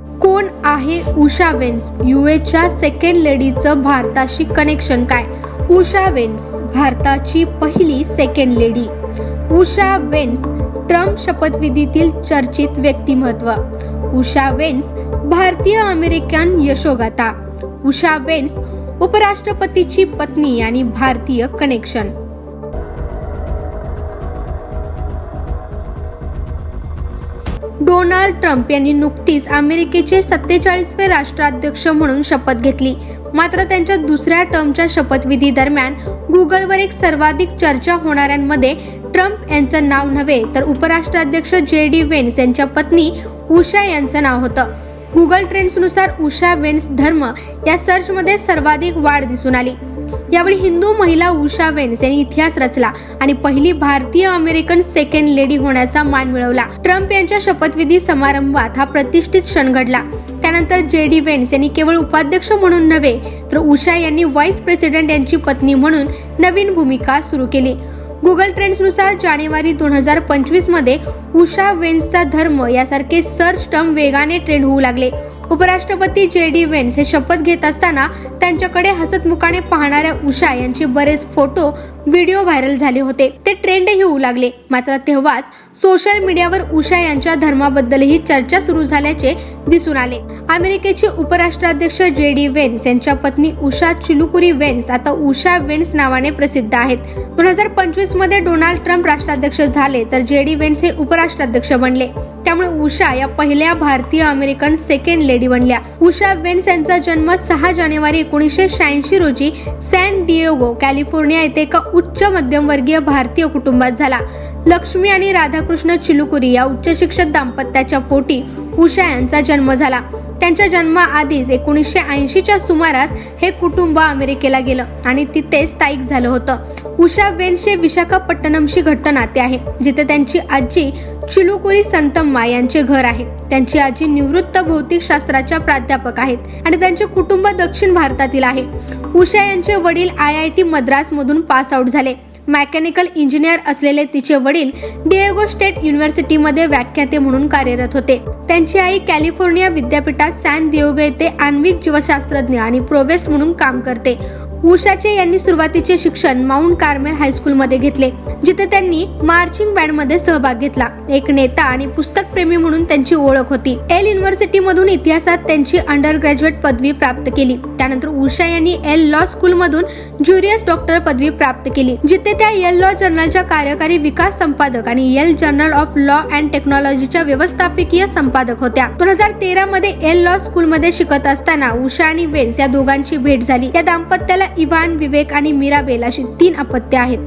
कोण आहे उषा वेन्स? युएच्या सेकंड लेडीचं भारताशी कनेक्शन काय? उषा वेन्स भारताची पहिली second lady Usha Vance Trump शपथविधीतील चर्चित व्यक्तिमत्व. उषा वेन्स भारतीय अमेरिकन यशोगाथा. उषा वेन्स उपराष्ट्रपतीची पत्नी आणि भारतीय कनेक्शन डोनाल्ड ट्रम्प यांनी नुकतीच अमेरिकेचे सत्तेचाळीसवे राष्ट्राध्यक्ष म्हणून शपथ घेतली. मात्र त्यांच्या दुसऱ्या टर्मच्या शपथविधी दरम्यान गुगलवर एक सर्वाधिक चर्चा होणाऱ्यांमध्ये ट्रम्प यांचं नाव नव्हे तर उपराष्ट्राध्यक्ष जे डी वेन्स यांच्या पत्नी उषा यांचं नाव होतं. गुगल ट्रेंड्सनुसार उषा वेन्स धर्म या सर्चमध्ये सर्वाधिक वाढ दिसून आली. यावेळी हिंदू महिला उषा वेन्स यांनी इतिहास रचला आणि पहिली भारतीय अमेरिकन सेकंड लेडी होण्याचा मान मिळवला. ट्रम्प यांच्या शपथविधी समारंभात हा प्रतिष्ठित क्षण घडला. त्यानंतर जे डी वेन्स यांनी केवळ उपाध्यक्ष म्हणून नव्हे तर उषा यांनी व्हाईस प्रेसिडेंट यांची पत्नी म्हणून नवीन भूमिका सुरू केली. गुगल ट्रेंड्सनुसार जानेवारी दोन हजार पंचवीसमध्ये उषा वेन्सचा धर्म यासारखे सर्च टर्म वेगाने ट्रेंड होऊ लागले. उपराष्ट्रपती जे डी वेन्स हे शपथ घेत असताना त्यांच्याकडे हसतमुखाने पाहणाऱ्या उषा यांचे बरेच फोटो व्हिडिओ व्हायरल झाले होते. ते ट्रेंडही होऊ लागले. मात्र तेव्हाच सोशल मीडियावर उषा यांच्या धर्माबद्दलही चर्चा सुरू झाल्याचे दिसून आले. अमेरिकेचे उपराष्ट्राध्यक्ष जे डी वेन्स यांच्या पत्नी उषा चिलुकुरी वेन्स आता उषा वेन्स नावाने प्रसिद्ध आहेत. दोन हजार पंचवीसमध्ये डोनाल्ड ट्रम्प राष्ट्राध्यक्ष झाले तर जे डी वेन्स हे उपराष्ट्राध्यक्ष बनले. त्यामुळे उषा या पहिल्या भारतीय अमेरिकन सेकंड लेडी बनल्या. उषा वेन्स यांचा जन्म सहा जानेवारी एकोणीसशे शहाऐंशी रोजी सॅन डिएगो कॅलिफोर्निया येथे एका उच्च मध्यमवर्गीय भारतीय कुटुंबात झाला. लक्ष्मी आणि राधाकृष्ण चिलुकुरी या उच्च शिक्षक दाम्पत्याच्या पोटी उषा यांचा जन्म झाला. त्यांच्या जन्माआधीच एकोणीसशे ऐंशीच्या सुमारास हे कुटुंब अमेरिकेला गेलं आणि तिथे स्थायिक झालं होतं. उषा वेन्सचे विशाखापट्टणमशी घट्ट नाते आहे जिथे त्यांची आजी चिलुकुरी संतम्मा यांचे घर आहे. त्यांची आजी निवृत्त भौतिक शास्त्राच्या प्राध्यापक आहेत आणि त्यांचे कुटुंब दक्षिण भारतातील आहे. उषा यांचे वडील आय आय टी मद्रासमधून पास आउट झाले. मेकॅनिकल इंजिनियर असलेले तिचे वडील डिएगो स्टेट युनिव्हर्सिटीमध्ये व्याख्याते म्हणून कार्यरत होते. त्यांची आई कॅलिफोर्निया विद्यापीठात सॅन दियोगो येथे आण्विक जीवशास्त्रज्ञ आणि प्रोवेस्ट म्हणून काम करते. उषाचे यांनी सुरुवातीचे शिक्षण माउंट कार्मेल हायस्कूलमध्ये घेतले. जिथे त्यांनी मार्चिंग बँडमध्ये सहभाग घेतला. एक नेता आणि पुस्तक प्रेमी म्हणून त्यांची ओळख होती. एल युनिव्हर्सिटीमधून इतिहासात त्यांची अंडर ग्रॅज्युएट पदवी प्राप्त केली. त्यानंतर उषा यांनी एल लॉ स्कूलमधून ज्युरियस डॉक्टर पदवी प्राप्त केली जिथे त्या एल लॉ जर्नलच्या कार्यकारी विकास संपादक आणि Yale journal of law and टेक्नॉलॉजीच्या व्यवस्थापकीय संपादक होत्या. दोन हजार तेरा मध्ये एल लॉ स्कूलमध्ये शिकत असताना उषा आणि वेन्स या दोघांची भेट झाली. या दाम्पत्याला इव्हान विवेक आणि मीराबेल अशी तीन अपत्य आहेत.